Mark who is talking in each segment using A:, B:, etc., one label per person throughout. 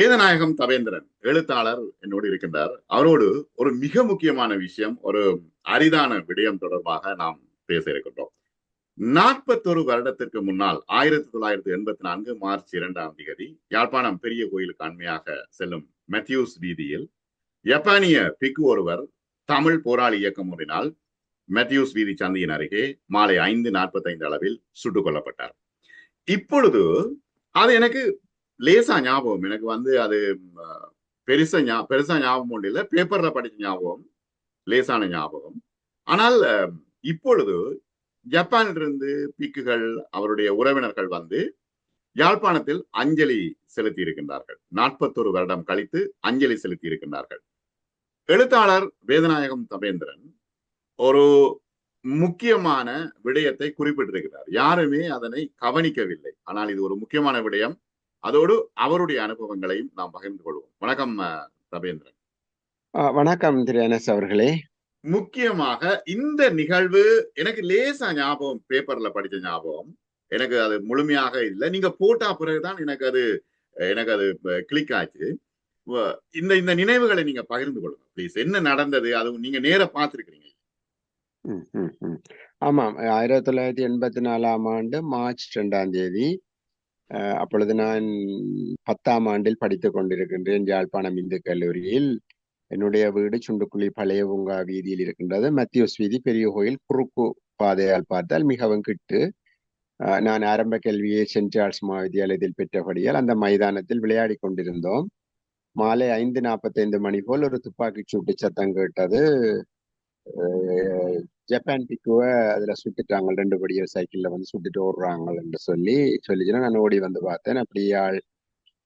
A: வேதநாயகம் தவேந்திரன் எழுத்தாளர் என்னோடு இருக்கின்றார். அவரோடு ஒரு மிக முக்கியமான விஷயம் ஒரு அரிதான விடயம் தொடர்பாக நாம் பேச இருக்கின்றோம். நாற்பத்தொரு வருடத்திற்கு முன்னால் ஆயிரத்தி தொள்ளாயிரத்தி எண்பத்தி நான்கு மார்ச் இரண்டாம் தேதி யாழ்ப்பாணம் பெரிய கோயிலுக்கு அண்மையாக செல்லும் மெத்யூஸ் வீதியில் ஜப்பானிய பிக்கு ஒருவர் தமிழ் போராளி இயக்கம் ஒன்றினால் மெத்யூஸ் வீதி சந்தையின் அருகே மாலை ஐந்து நாற்பத்தைந்து அளவில் சுட்டுக் கொல்லப்பட்டார். இப்பொழுது அது எனக்கு லேசா ஞாபகம். எனக்கு வந்து அது பெருசா ஞா பெருசா ஞாபகம் ஒன்றும் இல்லை. பேப்பர்ல படிச்ச ஞாபகம். லேசான ஞாபகம். ஆனால் இப்பொழுது ஜப்பானிலிருந்து பிக்குகள் அவருடைய உறவினர்கள் வந்து யாழ்ப்பாணத்தில் அஞ்சலி செலுத்தி இருக்கின்றார்கள் நாற்பத்தொரு வருடம் கழித்து அஞ்சலி செலுத்தி இருக்கின்றார்கள் எழுத்தாளர் வேதநாயகம் தபேந்திரன் ஒரு முக்கியமான விடயத்தை குறிப்பிட்டிருக்கிறார். யாருமே அதனை கவனிக்கவில்லை. ஆனால் இது ஒரு முக்கியமான விடயம். அதோடு அவருடைய அனுபவங்களையும் நாம் பகிர்ந்து கொள்வோம். வணக்கம் தபேந்திரன்
B: வணக்கம் திரு அனஸ் அவர்களே.
A: முக்கியமாக இந்த நிகழ்வு எனக்கு லேசா ஞாபகம் பேப்பர்ல படிச்ச ஞாபகம். எனக்கு அது முழுமையாக இல்லை. நீங்க போட்டா பிறகுதான் எனக்கு அது எனக்கு அது கிளிக் ஆச்சு. இந்த இந்த நினைவுகளை நீங்க பகிர்ந்து கொள்ளுங்க ப்ளீஸ் என்ன நடந்தது? அது நீங்க நேர பார்த்திருக்கிறீங்க.
B: ஆமாம். ஆயிரத்தி தொள்ளாயிரத்தி எண்பத்தி நாலாம் ஆண்டு மார்ச் ரெண்டாம் தேதி அப்பொழுது நான் பத்தாம் ஆண்டில் படித்துக் கொண்டிருக்கின்றேன் யாழ்ப்பாணம் இந்து கல்லூரியில். என்னுடைய வீடு சுண்டுக்குழி பழைய பூங்கா வீதியில் இருக்கின்றது. மத்தியோஸ் வீதி பெரிய கோயில் குறுக்கு பாதையால் பார்த்தால் மிகவும் கிட்டு. நான் ஆரம்ப கல்வியை சென்ட் ஜார்ஜ் மகாவித்தியாலயத்தில் பெற்றபடியால் அந்த மைதானத்தில் விளையாடி கொண்டிருந்தோம். மாலை ஐந்து நாற்பத்தைந்து மணி போல் ஒரு துப்பாக்கி சூட்டு சத்தம் கேட்டது. ஜப்பான் பிக்குவை அதுல சுட்டுட்டாங்க ரெண்டு படிய சைக்கிள்ல வந்து சுட்டுட்டு ஓடுறாங்கன்னு சொல்லி சொல்லிச்சுன்னா நான் ஓடி வந்து பார்த்தேன். அப்படியே ஆள்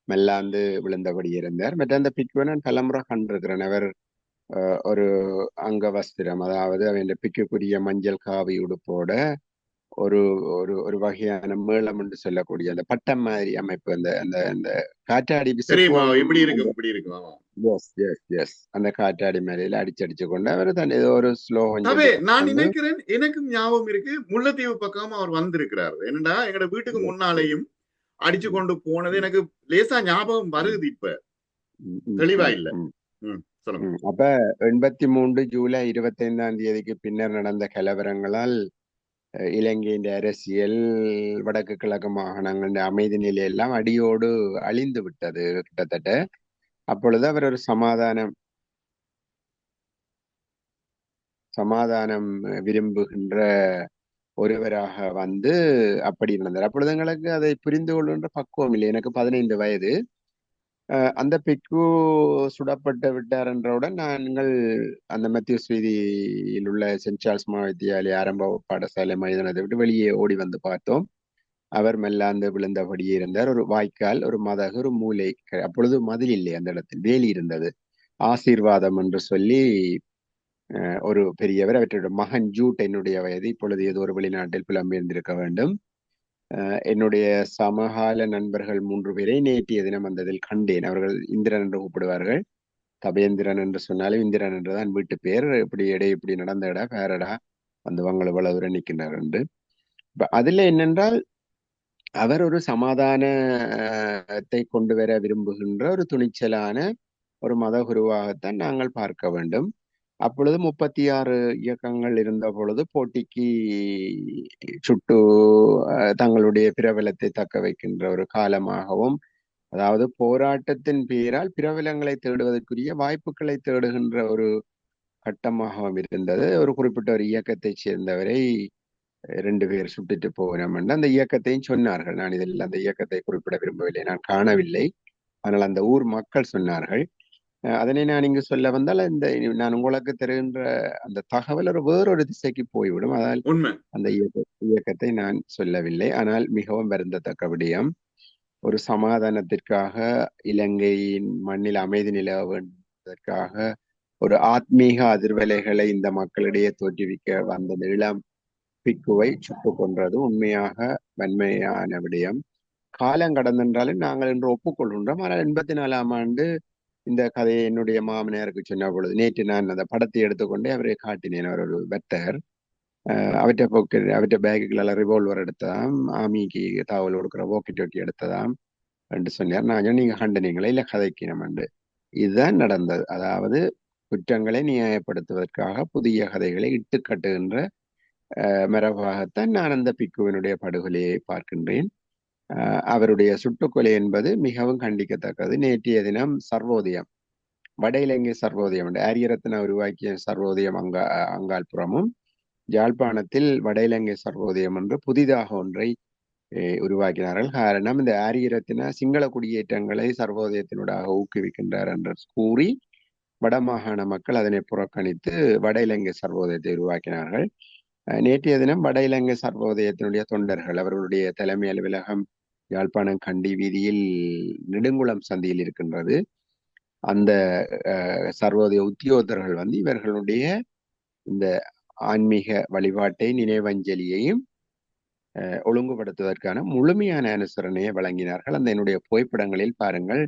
B: மெல்லாந்து விழுந்தபடி இருந்தார். மற்ற அந்த பிக்குவை நான் பலமுறை கண்டிருக்கிறேன். அவர் ஒரு அங்க வஸ்திரம் அதாவது அவன் பிக்குக்குரிய மஞ்சள் காவி உடுப்போட ஒரு ஒரு ஒரு வகையான மேளம் என்று சொல்லக்கூடிய அந்த பட்டம் மாதிரி அமைப்பு அந்த அந்த அந்த காற்றாடி
A: இப்படி இருக்கு? இப்படி இருக்கு?
B: எஸ் எஸ் எஸ் அந்த காற்றாடி மேலையில அடிச்சு அடிச்சு கொண்டு அவர் தான் ஏதோ ஒரு ஸ்லோ
A: நான் நினைக்கிறேன் எனக்கும் ஞாபகம் இருக்கு. முல்லைத்தீவு பக்கம் அவர் வந்திருக்கிறார். என்னடா எங்கட வீட்டுக்கு முன்னாலேயும் அடிச்சு கொண்டு போனது எனக்கு லேசா ஞாபகம் வருது இப்ப. தெளிவா இல்ல.
B: அப்ப எண்பத்தி மூன்று ஜூலை இருபத்தி ஐந்தாம் தேதிக்கு பின்னர் நடந்த கலவரங்களால் இலங்கையின் அரசியல் வடக்கு கிழக்கு மாகாணங்களின் அமைதி நிலை எல்லாம் அடியோடு அழிந்து விட்டது கிட்டத்தட்ட. அப்பொழுது அவர் ஒரு சமாதானம் சமாதானம் விரும்புகின்ற ஒருவராக வந்து அப்படி நடந்தார். அப்பொழுது எங்களுக்கு அதை புரிந்து கொள்கின்ற பக்குவம் இல்லை. எனக்கு பதினைந்து வயது. அந்த பிக்கு சுடப்பட்டு விட்டார் என்றவுடன் நாங்கள் அந்த மத்திய ஸ்வீதியில் உள்ள சென்ட் சார்ல்ஸ் மகாவித்தியாலய ஆரம்ப பாடசாலை மைதானத்தை விட்டு வெளியே ஓடி வந்து பார்த்தோம். அவர் மெல்லாந்து விழுந்தபடியே இருந்தார். ஒரு வாய்க்கால் ஒரு மதகு ஒரு மூளை அப்பொழுது மதில் இல்லை அந்த இடத்தில் வேலி இருந்தது. ஆசீர்வாதம் என்று சொல்லி ஒரு பெரியவர் அவற்றோட மகன் ஜூட் என்னுடைய வயது இப்பொழுது ஏதோ ஒரு வெளிநாட்டில் புலம்பெயர்ந்திருக்க வேண்டும். என்னுடைய சமகால நண்பர்கள் மூன்று பேரை நேற்றைய தினம் வந்ததில் கண்டேன். அவர்கள் இந்திரன் என்று கூப்பிடுவார்கள். தபேந்திரன் என்று சொன்னாலும் இந்திரன் என்றுதான் வீட்டு பேர். இப்படி எடை இப்படி நடந்த இடம் பேரடா வந்து இவ்வளவு தூரம் நிற்கின்றார் என்று. அதுல என்னென்றால் அவர் ஒரு சமாதானத்தை கொண்டு வர விரும்புகின்ற ஒரு துணிச்சலான ஒரு மத குருவாகத்தான் நாங்கள் பார்க்க வேண்டும். அப்பொழுது முப்பத்தி ஆறு இயக்கங்கள் இருந்த பொழுது போட்டிக்கு சுட்டு தங்களுடைய பிரபலத்தை தக்க வைக்கின்ற ஒரு காலமாகவும் அதாவது போராட்டத்தின் பெயரால் பிரபலங்களை தேடுவதற்குரிய வாய்ப்புகளை தேடுகின்ற ஒரு கட்டமாகவும் இருந்தது. ஒரு குறிப்பிட்ட ஒரு இயக்கத்தை சேர்ந்தவரை ரெண்டு பேர் சுட்டுட்டு போகிறோம் என்று அந்த இயக்கத்தையும் சொன்னார்கள். நான் இதில் அந்த இயக்கத்தை குறிப்பிட விரும்பவில்லை. நான் காணவில்லை. ஆனால் அந்த ஊர் மக்கள் சொன்னார்கள். அதனை நான் இங்கு சொல்ல வந்தால் இந்த நான் உங்களுக்கு தருகின்ற அந்த தகவல் ஒரு வேறொரு திசைக்கு போய்விடும். அதனால் அந்த இயக்க இயக்கத்தை நான் சொல்லவில்லை. ஆனால் மிகவும் வருந்தத்தக்க விடயம் ஒரு சமாதானத்திற்காக இலங்கையின் மண்ணில் அமைதி நிலவ ஒரு ஆத்மீக அதிர்வலைகளை இந்த மக்களிடையே தோற்றுவிக்க வந்த இளம் பிக்குவை சுட்டு கொன்றது உண்மையாக வன்மையான விடயம். காலம் கடந்தென்றாலும் நாங்கள் இன்று ஒப்புக்கொள்கின்றோம். ஆனால் எண்பத்தி நாலாம் ஆண்டு இந்த கதையை என்னுடைய மாமனாருக்கு சொன்ன பொழுது நேற்று நான் அந்த படத்தை எடுத்துக்கொண்டே அவரை காட்டினேன். அவர் ஒரு வெட்டர். அவற்றை போக்கு அவற்றை பேக்குகளெல்லாம் ரிவால்வர் எடுத்ததாம் ஆமிக்கு தாவல் கொடுக்குற ஓக்கி டோக்கி எடுத்ததாம் என்று சொன்னார். நான் நீங்கள் நீங்க இல்லை இல்ல கதைக்கணும் இதுதான் நடந்தது. அதாவது குற்றங்களை நியாயப்படுத்துவதற்காக புதிய கதைகளை இட்டுக்கட்டுகின்ற மரபாகத்தான் நான் அந்த பிக்குவினுடைய படுகொலையை பார்க்கின்றேன். அவருடைய சுட்டுக்கொலை என்பது மிகவும் கண்டிக்கத்தக்கது. நேற்றைய தினம் சர்வோதயம் வட இலங்கை சர்வோதயம் என்று ஆரியரத்ன உருவாக்கிய சர்வோதயம் அங்கா அங்காள்புறமும் யாழ்ப்பாணத்தில் வட இலங்கை சர்வோதயம் என்று புதிதாக ஒன்றை உருவாக்கினார்கள். காரணம் இந்த ஆரியரத்தின சிங்கள குடியேற்றங்களை சர்வோதயத்தினூடாக ஊக்குவிக்கின்றார் என்று கூறி வடமாகாண மக்கள் அதனை புறக்கணித்து வட இலங்கை சர்வோதயத்தை உருவாக்கினார்கள். நேற்றைய தினம் வட இலங்கை சர்வோதயத்தினுடைய தொண்டர்கள் அவர்களுடைய தலைமை அலுவலகம் யாழ்ப்பாணம் கண்டி வீதியில் நெடுங்குளம் சந்தியில் இருக்கின்றது. அந்த அஹ், சர்வோதய உத்தியோகத்தர்கள் வந்து இவர்களுடைய இந்த ஆன்மீக வழிபாட்டை நினைவஞ்சலியையும் அஹ், ஒழுங்குபடுத்துவதற்கான முழுமையான அனுசரணையை வழங்கினார்கள். அந்த என்னுடைய புகைப்படங்களில் பாருங்கள்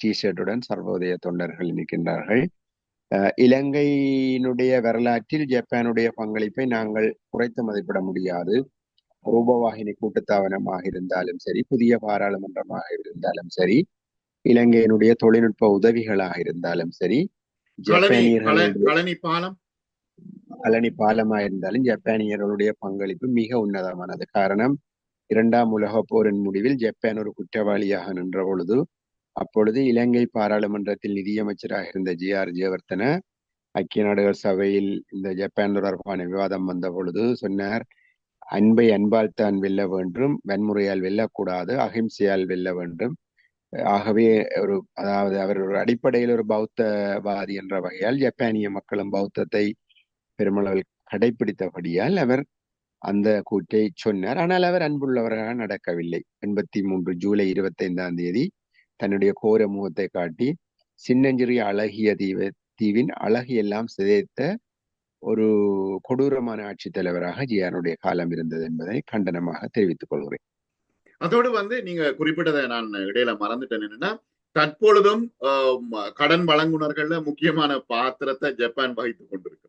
B: டிஷர்ட்டுடன் சர்வோதய தொண்டர்கள் நிற்கின்றார்கள். இலங்கையினுடைய வரலாற்றில் ஜப்பானுடைய பங்களிப்பை நாங்கள் குறைத்து மதிப்பிட முடியாது. ரூபவாகினி கூட்டுத்தாபனமாக இருந்தாலும் சரி புதிய பாராளுமன்றமாக இருந்தாலும் சரி இலங்கையினுடைய தொழில்நுட்ப உதவிகளாக இருந்தாலும் சரி ஜப்பானியர்களுடைய
A: பாலம்?
B: பாலமா இருந்தாலும் ஜப்பானியர்களுடைய பங்களிப்பு மிக உன்னதமானது. காரணம் இரண்டாம் உலகப் போரின் முடிவில் ஜப்பான் ஒரு குற்றவாளியாக நின்ற பொழுது அப்பொழுது இலங்கை பாராளுமன்றத்தில் நிதியமைச்சராக இருந்த ஜி ஆர் ஜெயவர்த்தன ஐக்கிய நாடுகள் சபையில் இந்த ஜப்பான் தொடர்பான விவாதம் வந்த பொழுது சொன்னார் அன்பை அன்பால் தான் வெல்ல வேண்டும் வன்முறையால் வெல்லக்கூடாது அகிம்சையால் வெல்ல வேண்டும். ஆகவே ஒரு அதாவது அவர் ஒரு அடிப்படையில் ஒரு பௌத்தவாதி என்ற வகையால் ஜப்பானிய மக்களும் பௌத்தத்தை பெருமளவில் கடைபிடித்தபடியால் அவர் அந்த கூற்றை சொன்னார். ஆனால் அவர் அன்புள்ளவராக நடக்கவில்லை. எண்பத்தி மூன்று ஜூலை இருபத்தி ஐந்தாம் தேதி தன்னுடைய கோர முகத்தை காட்டி சின்னஞ்சிறிய அழகிய தீவ தீவின் அழகியெல்லாம் சிதைத்த ஒரு கொடூரமான ஆட்சித் தலைவராக ஜியானுடைய காலம் இருந்தது என்பதை கண்டனமாக தெரிவித்துக் கொள்கிறேன்.
A: அதோடு வந்து நீங்க குறிப்பிட்டதை நான் இடையில மறந்துட்டேன். என்னன்னா தற்பொழுதும் கடன் வழங்குனர்கள்ல முக்கியமான பாத்திரத்தை ஜப்பான் வகித்துக் கொண்டிருக்கு.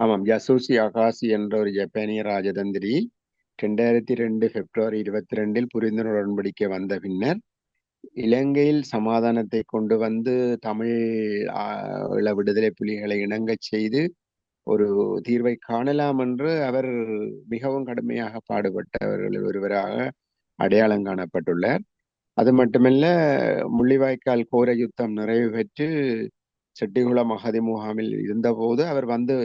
B: ஆமாம். யசூசி அகாசி என்ற ஒரு ஜப்பானிய ராஜதந்திரி ரெண்டாயிரத்தி ரெண்டு பிப்ரவரி இருபத்தி ரெண்டில் புரிந்துணர்வு உடன்படிக்கை வந்த பின்னர் இலங்கையில் சமாதானத்தை கொண்டு வந்து தமிழ் ஈழ விடுதலை புலிகளை இணங்கச் செய்து ஒரு தீர்வை காணலாம் என்று அவர் மிகவும் கடுமையாக பாடுபட்டவர்களில் ஒருவராக அடையாளம் காணப்பட்டுள்ளார். அது மட்டுமல்ல முள்ளிவாய்க்கால் கோர யுத்தம் நிறைவு பெற்று செட்டிகுளம் அகதி முகாமில் இருந்தபோது அவர் வந்து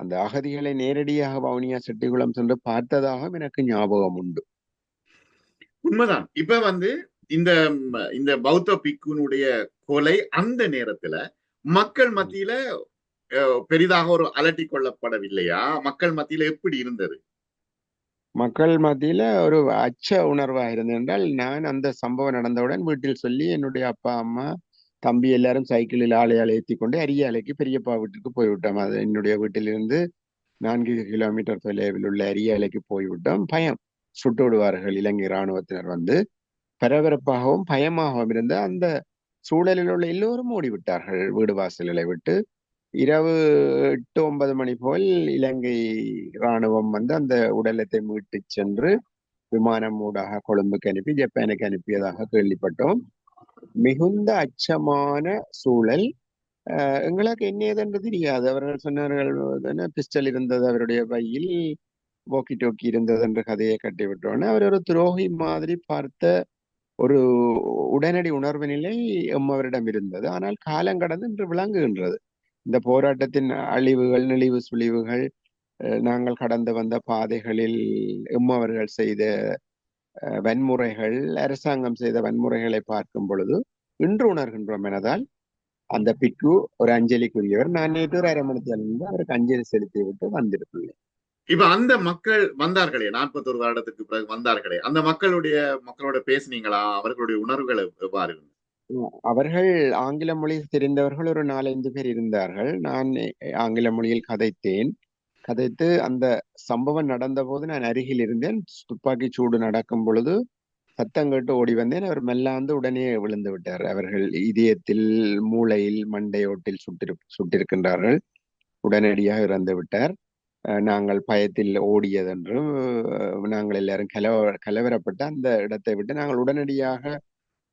B: அந்த அகதிகளை நேரடியாக வவுனியா செட்டிகுளம் சென்று பார்த்ததாகவும் எனக்கு ஞாபகம் உண்டு.
A: உண்மைதான். இப்ப வந்து இந்த இந்த பௌத்த பிக்குனுடைய கொலை அந்த நேரத்துல மக்கள் மத்தியில பெரிதாக ஒரு அலட்டி கொள்ளப்படவில்லையா? மக்கள் மத்தியில எப்படி இருந்தது?
B: மக்கள் மத்தியில ஒரு அச்ச உணர்வா இருந்தது என்றால் நான் அந்த சம்பவம் நடந்தவுடன் வீட்டில் சொல்லி என்னுடைய அப்பா அம்மா தம்பி எல்லாரும் சைக்கிளில் ஆளையால் ஏற்றி கொண்டு அரியாலைக்கு பெரியப்பா வீட்டுக்கு போய்விட்டோம். அது என்னுடைய வீட்டிலிருந்து நான்கு கிலோமீட்டர் தொலைவில் உள்ள அரியாலைக்கு போய்விட்டோம். பயம் சுட்டு விடுவார்கள் இலங்கை இராணுவத்தினர் வந்து. பரபரப்பாகவும் பயமாகவும் இருந்த அந்த சூழலில் உள்ள எல்லோரும் ஓடிவிட்டார்கள். வீடு வாசல்களை விட்டு இரவு எட்டு ஒன்பது மணி போல் இலங்கை இராணுவம் வந்து அந்த உடலத்தை மீட்டு சென்று விமானம் ஊடாக கொழும்புக்கு அனுப்பி ஜப்பானுக்கு அனுப்பியதாக கேள்விப்பட்டோம். மிகுந்த அச்சமான சூழல். எங்களுக்கு என்ன ஏதென்று தெரியாது. அவர்கள் சொன்னார்கள் பிஸ்டல் இருந்தது? அவருடைய பையில் walkie டோக்கி இருந்தது என்ற கதையை கட்டிவிட்டோன்னு. அவர் ஒரு துரோகி மாதிரி பார்த்த ஒரு உடனடி உணர்வு நிலை எம்மவரிடம் இருந்தது. ஆனால் காலம் கடந்து இன்று விளங்குகின்றது. இந்த போராட்டத்தின் அழிவுகள் நெளிவு சுழிவுகள் நாங்கள் கடந்து வந்த பாதைகளில் எம்மவர்கள் செய்த வன்முறைகள் அரசாங்கம் செய்த வன்முறைகளை பார்க்கும் பொழுது இன்று உணர்கின்றோம் எனதால் அந்த பிக்கு ஒரு அஞ்சலிக்குரியவர். நான் நேற்று ஒரு அரை மணி அவருக்கு அஞ்சலி செலுத்தி விட்டு வந்திருக்கிறேன்
A: இப்ப அந்த மக்கள் வந்தார்களே நாற்பத்தொரு வருடத்துக்கு பிறகு வந்தார்களே அந்த மக்களுடைய மக்களோட பேசுனீங்களா? அவர்களுடைய உணர்வுகள் எவ்வாறு? இருந்தது
B: அவர்கள் ஆங்கில மொழி தெரிந்தவர்கள் ஒரு நாலஞ்சு பேர் இருந்தார்கள். நான் ஆங்கில மொழியில் கதைத்தேன். கதைத்து அந்த சம்பவம் நடந்தபோது நான் அருகில் இருந்தேன். துப்பாக்கி சூடு நடக்கும் பொழுது சத்தம் கேட்டு ஓடி வந்தேன். அவர் மெல்லாந்து உடனே விழுந்து விட்டார். அவர்கள் இதயத்தில் மூளையில் மண்டையோட்டில் சுட்டிரு சுட்டிருக்கின்றார்கள். உடனடியாக இறந்து விட்டார். நாங்கள் பயத்தில் ஓடியதென்றும் நாங்கள் எல்லாரும் கலவ கலவரப்பட்ட அந்த இடத்தை விட்டு நாங்கள் உடனடியாக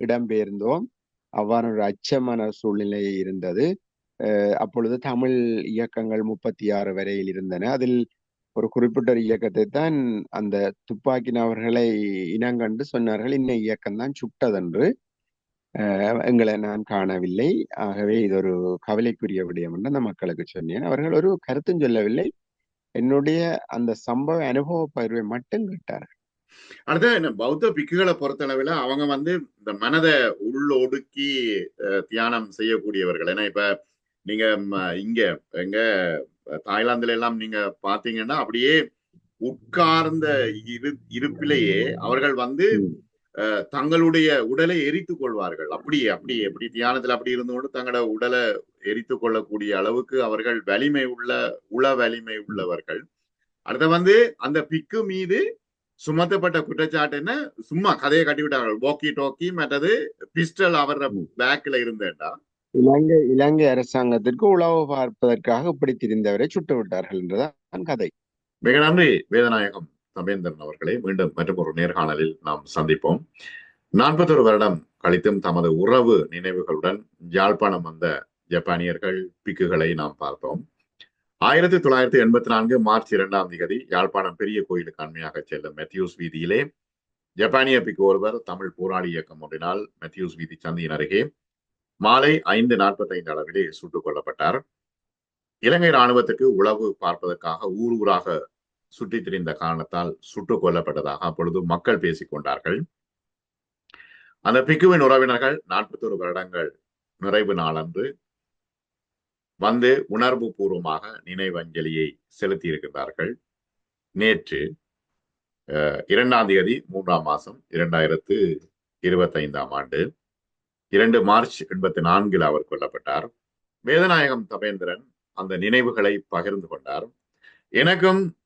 B: இடம்பெயர்ந்தோம் அவ்வாறு ஒரு அச்சமான சூழ்நிலை இருந்தது. அஹ் அப்பொழுது தமிழ் இயக்கங்கள் முப்பத்தி ஆறு வரையில் இருந்தன. அதில் ஒரு குறிப்பிட்ட ஒரு இயக்கத்தை தான் அந்த துப்பாக்கி நபர்களை இனங்கண்டு சொன்னார்கள் இன்ன இயக்கம்தான் சுட்டதென்று. எங்களை நான் காணவில்லை. ஆகவே இது ஒரு கவலைக்குரிய விடயம் என்று அந்த மக்களுக்கு சொன்னேன். அவர்கள் ஒரு கருத்தும் சொல்லவில்லை. என்னுடைய அந்த சம்பவ அனுபவ பகிர்வை மட்டும் கேட்டார்கள்.
A: அடுத்து என்ன பௌத்த பிக்குகளை பொறுத்தளவில் அவங்க வந்து இந்த மனதை உள்ளொடுக்கி தியானம் செய்யக்கூடியவர்கள். ஏன்னா இப்ப நீங்க இங்க எங்க தாய்லாந்துல எல்லாம் நீங்க பாத்தீங்கன்னா அப்படியே உட்கார்ந்த இரு இருப்பிலேயே அவர்கள் வந்து தங்களுடைய உடலை எரித்துக் கொள்வார்கள். அப்படியே அப்படியே எப்படி தியானத்துல அப்படி இருந்தோடு தங்களோட உடலை எரித்துக் கொள்ளக்கூடிய அளவுக்கு அவர்கள் வலிமை உள்ள உள வலிமை உள்ளவர்கள். அடுத்து வந்து அந்த பிக்கு மீது சுமத்தப்பட்ட குற்றச்சாட்டு என்ன? சும்மா கதையை கட்டி விட்டார்கள். walkie டோக்கி மற்றது பிஸ்டல் அவர். பேக்ல இருந்தேன்டா
B: இலங்கை இலங்கை அரசாங்கத்திற்கு உளவு பார்ப்பதற்காக இப்படி திரிந்தவரை சுட்டு விட்டார்கள் என்றுதான் கதை.
A: மிக நன்றி வேதநாயகம். சமேந்திரன் அவர்களை மீண்டும் மற்றும் ஒரு நேர்காணலில் நாம் சந்திப்போம். நாற்பத்தொரு வருடம் கழித்தும் தமது உறவு நினைவுகளுடன் யாழ்ப்பாணம் வந்த ஜப்பானியர்கள் பிக்குகளை நாம் பார்த்தோம். ஆயிரத்தி தொள்ளாயிரத்தி எண்பத்தி நான்கு மார்ச் இரண்டாம் தேதி யாழ்ப்பாணம் பெரிய கோயிலுக்கு அண்மையாக செல்லும் மெத்யூஸ் வீதியிலே ஜப்பானிய பிக்கு ஒருவர் தமிழ் போராளி இயக்கம் ஒன்றினால் மெத்யூஸ் வீதி சந்தியின் அருகே மாலை ஐந்து நாற்பத்தைந்து அளவிலே சுட்டுக் கொல்லப்பட்டார். இலங்கை ராணுவத்துக்கு உளவு பார்ப்பதற்காக ஊர் ஊராக சுற்றித் திரிந்த காரணத்தால் சுட்டுக் கொல்லப்பட்டதாக அப்பொழுது மக்கள் பேசிக் கொண்டார்கள். அந்த பிக்குவின் உறவினர்கள் நாற்பத்தொரு வருடங்கள் நிறைவு நாளன்று வந்து உணர்வு பூர்வமாக நினைவஞ்சலியை செலுத்தி இருக்கின்றார்கள். நேற்று இரண்டாம் தேதி மூன்றாம் மாசம் இரண்டாயிரத்து இருபத்தைந்தாம் ஆண்டு இரண்டு மார்ச் எண்பத்தி நான்கில் அவர் கொல்லப்பட்டார். வேதநாயகம் தபேந்திரன் அந்த நினைவுகளை பகிர்ந்து கொண்டார். எனக்கும்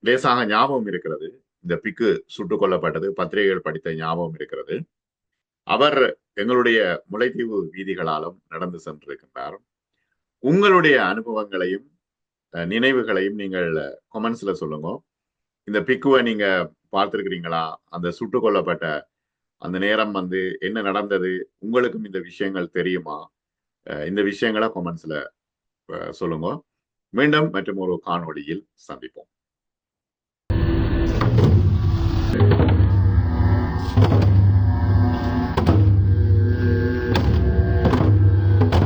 A: லேசாக ஞாபகம் இருக்கிறது. இந்த பிக்கு சுட்டுக் கொல்லப்பட்டது பத்திரிகைகள் படித்த ஞாபகம் இருக்கிறது. அவர் எங்களுடைய முளைத்தீவு வீதிகளாலும் நடந்து சென்றிருக்கின்றார். உங்களுடைய அனுபவங்களையும் நினைவுகளையும் நீங்கள் கொமெண்ட்ஸ்ல சொல்லுங்க. இந்த பிக்குவை நீங்க பார்த்திருக்கிறீங்களா? அந்த சுட்டுக் கொல்லப்பட்ட அந்த நேரம் வந்து என்ன நடந்தது? உங்களுக்கும் இந்த விஷயங்கள் தெரியுமா? இந்த விஷயங்களை கொமெண்ட்ஸ்ல சொல்லுங்க. மீண்டும் மற்றும் ஒரு காணொளியில் சந்திப்போம்.